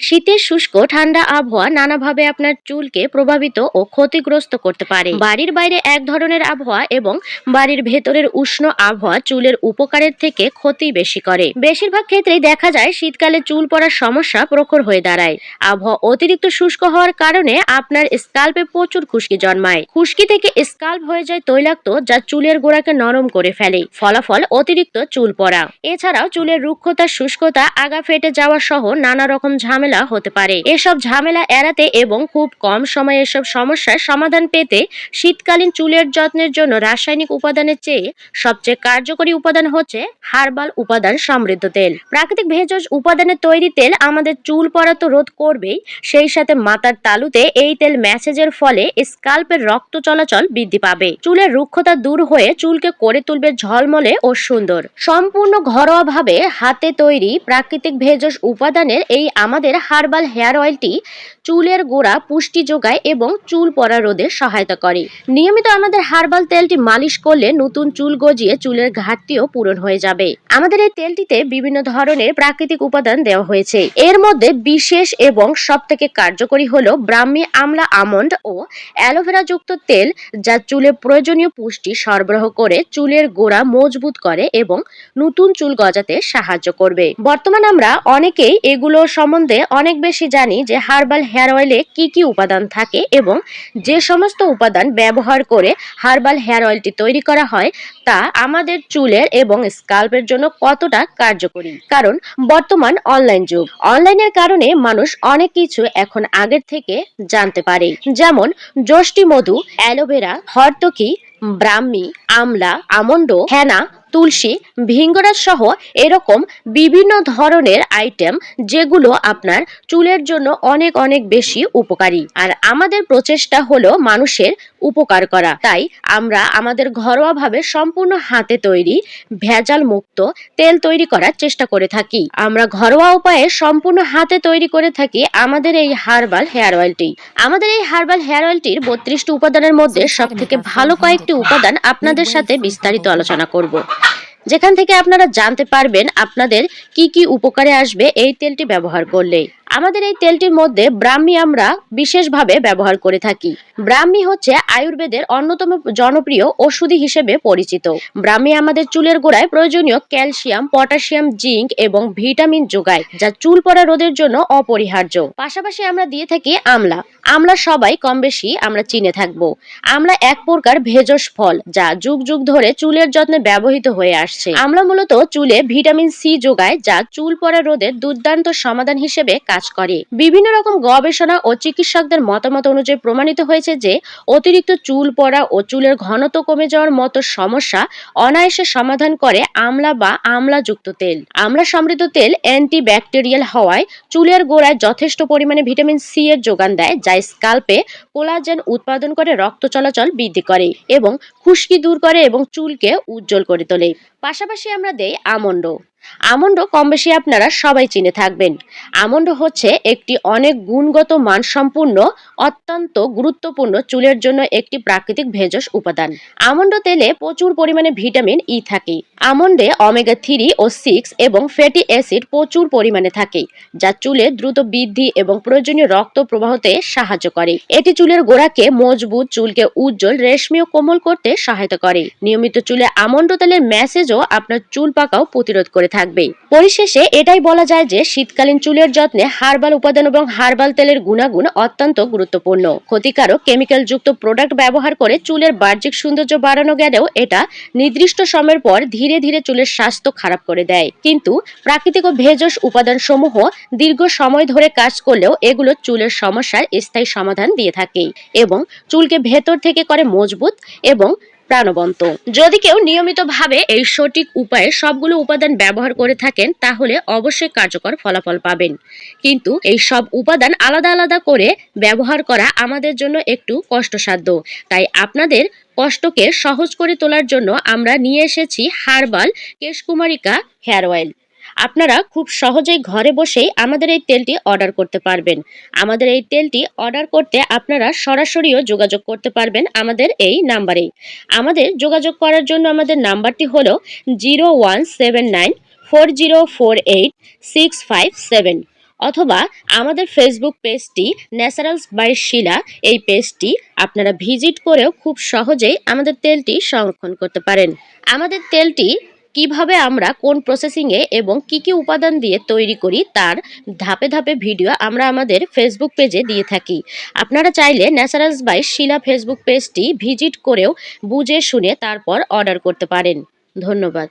শীতের শুষ্ক, ঠান্ডা আবহাওয়া নানাভাবে আপনার চুলকে প্রভাবিত ও ক্ষতিগ্রস্ত করতে পারে। বাড়ির বাইরে এক ধরনের আবহাওয়া এবং বাড়ির ভেতরের উষ্ণ আবহাওয়া চুলের উপকারের থেকে ক্ষতি বেশি করে। বেশিরভাগ ক্ষেত্রেই দেখা যায় শীতকালে চুল পড়ার সমস্যা প্রখর হয়ে দাঁড়ায়। আবহাওয়া অতিরিক্ত শুষ্ক হওয়ার কারণে আপনার স্কাল্পে প্রচুর খুশকি জন্মায়। খুশকি থেকে স্কাল্প হয়ে যায় তৈলাক্ত, যা চুলের গোড়াকে নরম করে ফেলে। ফলাফল, অতিরিক্ত চুল পড়া। এছাড়াও চুলের রুক্ষতা, শুষ্কতা, আগা ফেটে যাওয়া সহ নানা রকম ঝামেলা হতে পারে। এসব ঝামেলা এড়াতে এবং খুব কম সময়ে এসব সমস্যার সমাধান পেতে শীতকালীন চুলের যত্নের জন্য রাসায়নিক উপাদানের চেয়ে সবচেয়ে কার্যকরী উপাদান হচ্ছে হার্বাল উপাদান সমৃদ্ধ তেল। প্রাকৃতিক ভেষজ উপাদানের তৈরি তেল আমাদের চুল পড়া তো রোধ করবেই, সেই সাথে মাথার তালুতে এই তেল ম্যাসেজের ফলে স্কাল্পের রক্ত চলাচল বৃদ্ধি পাবে। চুলের রুক্ষতা দূর হয়ে চুলকে করে তুলবে ঝলমলে ও সুন্দর। সম্পূর্ণ ঘরোয়াভাবে হাতে তৈরি প্রাকৃতিক ভেষজ উপাদানের এই আমাদের হার্বাল হেয়ার অয়েলটি চুলের গোড়া, পুষ্টি যোগায় এবং চুল পড়া রোধে সহায়তা করে। নিয়মিত আমাদের হার্বাল তেলটি মালিশ করলে নতুন চুল গজিয়ে চুলের ঘাটতিও পূরণ হয়ে যাবে। আমাদের এই তেলটিতে বিভিন্ন ধরনের প্রাকৃতিক উপাদান দেওয়া হয়েছে। এর মধ্যে বিশেষ এবং সব থেকে কার্যকরী হলো ব্রাহ্মী আমলা আমন্ড ও অ্যালোভেরা যুক্ত তেল, যা চুলে প্রয়োজনীয় পুষ্টি সরবরাহ করে চুলের গোড়া মজবুত করে এবং নতুন চুল গজাতে সাহায্য করবে। বর্তমান আমরা অনেকেই এগুলো সম্বন্ধে অনেক বেশি জানি যে হার্বাল হেয়ার অয়েলে কি কি উপাদান থাকে এবং যে সমস্ত উপাদান ব্যবহার করে হার্বাল হেয়ার অয়েলটি তৈরি করা হয় তা আমাদের চুলের এবং স্কাল্পের জন্য কতটা কার্যকরী? কারণ বর্তমান অনলাইন যুগ। অনলাইনের কারণে মানুষ অনেক কিছু এখন আগের থেকে জানতে পারে। যেমন যষ্টি মধু অ্যালোভেরা, হরতকি, ব্রাহ্মী, আমলা, আমন্ড, হেনা তুলসী, ভিঙ্গরাজ সহ এরকম বিভিন্ন ধরনের আইটেম যেগুলো আপনার চুলের জন্য অনেক অনেক বেশি উপকারী। আর আমাদের প্রচেষ্টা হলো মানুষের উপকার করা। তাই আমরা আমাদের ঘরোয়াভাবে সম্পূর্ণ হাতে তৈরি ভেজাল মুক্ত তেল তৈরি করার চেষ্টা করে থাকি। আমরা ঘরোয়া উপায়ে সম্পূর্ণ হাতে তৈরি করে থাকি আমাদের এই হার্বাল হেয়ার অয়েলটি। আমাদের এই হার্বাল হেয়ার অয়েলটির বত্রিশটি উপাদানের মধ্যে সব থেকে ভালো কয়েকটি উপাদান আপনাদের সাথে বিস্তারিত আলোচনা করব। যেখান থেকে আপনারা জানতে পারবেন আপনাদের কি কি উপকারে আসবে এই তেলটি ব্যবহার করলে আমাদের এই তেলটির মধ্যে ব্রাহ্মী আমরা বিশেষভাবে ব্যবহার করে থাকি। ব্রাহ্মী হচ্ছে আয়ুর্বেদের অন্যতম জনপ্রিয় ওষুধি হিসেবে পরিচিত। ব্রাহ্মী আমাদের চুলের গোড়ায় প্রয়োজনীয় ক্যালসিয়াম, পটাশিয়াম, জিঙ্ক এবং ভিটামিন যোগায়, যা চুল পড়া রোধের জন্য অপরিহার্য। পাশাপাশি আমরা দিয়ে থাকি আমলা। আমলা সবাই কম বেশি আমরা চিনে থাকব। আমলা এক প্রকার ভেষজ ফল, যা যুগ যুগ ধরে চুলের যত্নে ব্যবহৃত হয়ে আসছে। আমলা মূলত চুলে ভিটামিন সি যোগায়, যা চুল পড়া রোধের দুর্দান্ত সমাধান হিসেবে কাজ করে। বিভিন্ন রকম গবেষণা ও চিকিৎসকদের মতামত অনুযায়ী প্রমাণিত হয়েছে যে, অতিরিক্ত চুল পড়া ও চুলের ঘনত্ব কমে যাওয়ার মতো সমস্যা অনায়াসে সমাধান করে আমলা বা আমলাযুক্ত তেল। আমলা সমৃদ্ধ তেল অ্যান্টি ব্যাকটেরিয়াল হওয়ায় চুলের গোড়ায় যথেষ্ট পরিমাণে ভিটামিন সি এর যোগান দেয়, যা স্কাল্পে কোলাজেন উৎপাদন করে রক্ত চলাচল বৃদ্ধি করে এবং খুশকি দূর করে এবং চুলকে উজ্জ্বল করে তোলে। পাশাপাশি আমরা দেই আমন্ড। আমন্ড কম বেশি আপনারা সবাই চিনে থাকবেন। আমন্ড হচ্ছে একটি অনেক গুণগত মানসম্পন্ন অত্যন্ত গুরুত্বপূর্ণ চুলের জন্য একটি প্রাকৃতিক ভেষজ উপাদান। আমন্ড তেলে প্রচুর পরিমাণে ভিটামিন ই থাকে। আমন্ডে অমেগা থ্রি ও সিক্স এবং ফ্যাটি অ্যাসিড প্রচুর পরিমাণে থাকে, যা চুলে দ্রুত বৃদ্ধি এবং প্রয়োজনীয় রক্ত প্রবাহতে সাহায্য করে। এটি চুলের গোড়াকে মজবুত, চুলকে উজ্জ্বল, রেশমি ও কোমল করতে সহায়তা করে। নিয়মিত চুলে আমন্ড তেলের ম্যাসেজও আপনার চুল পাকাও প্রতিরোধ করে থাকবে। পরিশেষে এটাই বলা যায় যে, শীতকালীন চুলের যত্নে হার্বাল উপাদান এবং হার্বাল তেলের গুণাগুণ অত্যন্ত গুরুত্বপূর্ণ। ক্ষতিকারক কেমিক্যাল যুক্ত প্রোডাক্ট ব্যবহার করে চুলের বাহ্যিক সৌন্দর্য বাড়ানো গেলেও এটা নির্দিষ্ট সময়ের পর ধীরে ধীরে চুলের স্বাস্থ্য খারাপ করে দেয়। কিন্তু প্রাকৃতিক ও ভেষজ উপাদান সমূহ দীর্ঘ সময় ধরে কাজ করলেও এগুলো চুলের সমস্যার স্থায়ী সমাধান দিয়ে থাকে এবং চুলকে ভেতর থেকে করে মজবুত এবং প্রাণবন্ত। যদি কেউ নিয়মিতভাবে এই সঠিক উপায়ে সবগুলো উপাদান ব্যবহার করে থাকেন, তাহলে অবশ্যই কার্যকর ফলাফল পাবেন। কিন্তু এই সব উপাদান আলাদা আলাদা করে ব্যবহার করা আমাদের জন্য একটু কষ্টসাধ্য। তাই আপনাদের কষ্টকে সহজ করে তোলার জন্য আমরা নিয়ে এসেছি হার্বাল কেশকুমারিকা হেয়ার অয়েল। আপনারা খুব সহজেই ঘরে বসেই আমাদের এই তেলটি অর্ডার করতে পারবেন। আমাদের এই তেলটি অর্ডার করতে আপনারা সরাসরিও যোগাযোগ করতে পারবেন আমাদের এই নাম্বারেই। আমাদের যোগাযোগ করার জন্য আমাদের নাম্বারটি হলো zero one seven nine four zero four eight six five seven অথবা আমাদের ফেসবুক পেজটি ন্যাচারালস বাই শিলা এই পেজটি আপনারা ভিজিট করেও খুব সহজেই আমাদের তেলটি সংরক্ষণ করতে পারেন। আমাদের তেলটি কীভাবে আমরা কোন প্রসেসিংয়ে এবং কি কি উপাদান দিয়ে তৈরি করি তার ধাপে ধাপে ভিডিও আমরা আমাদের ফেসবুক পেজে দিয়ে থাকি। আপনারা চাইলে ন্যাচারালস বাই শিলা ফেসবুক পেজটি ভিজিট করেও বুঝে শুনে তারপর অর্ডার করতে পারেন। ধন্যবাদ।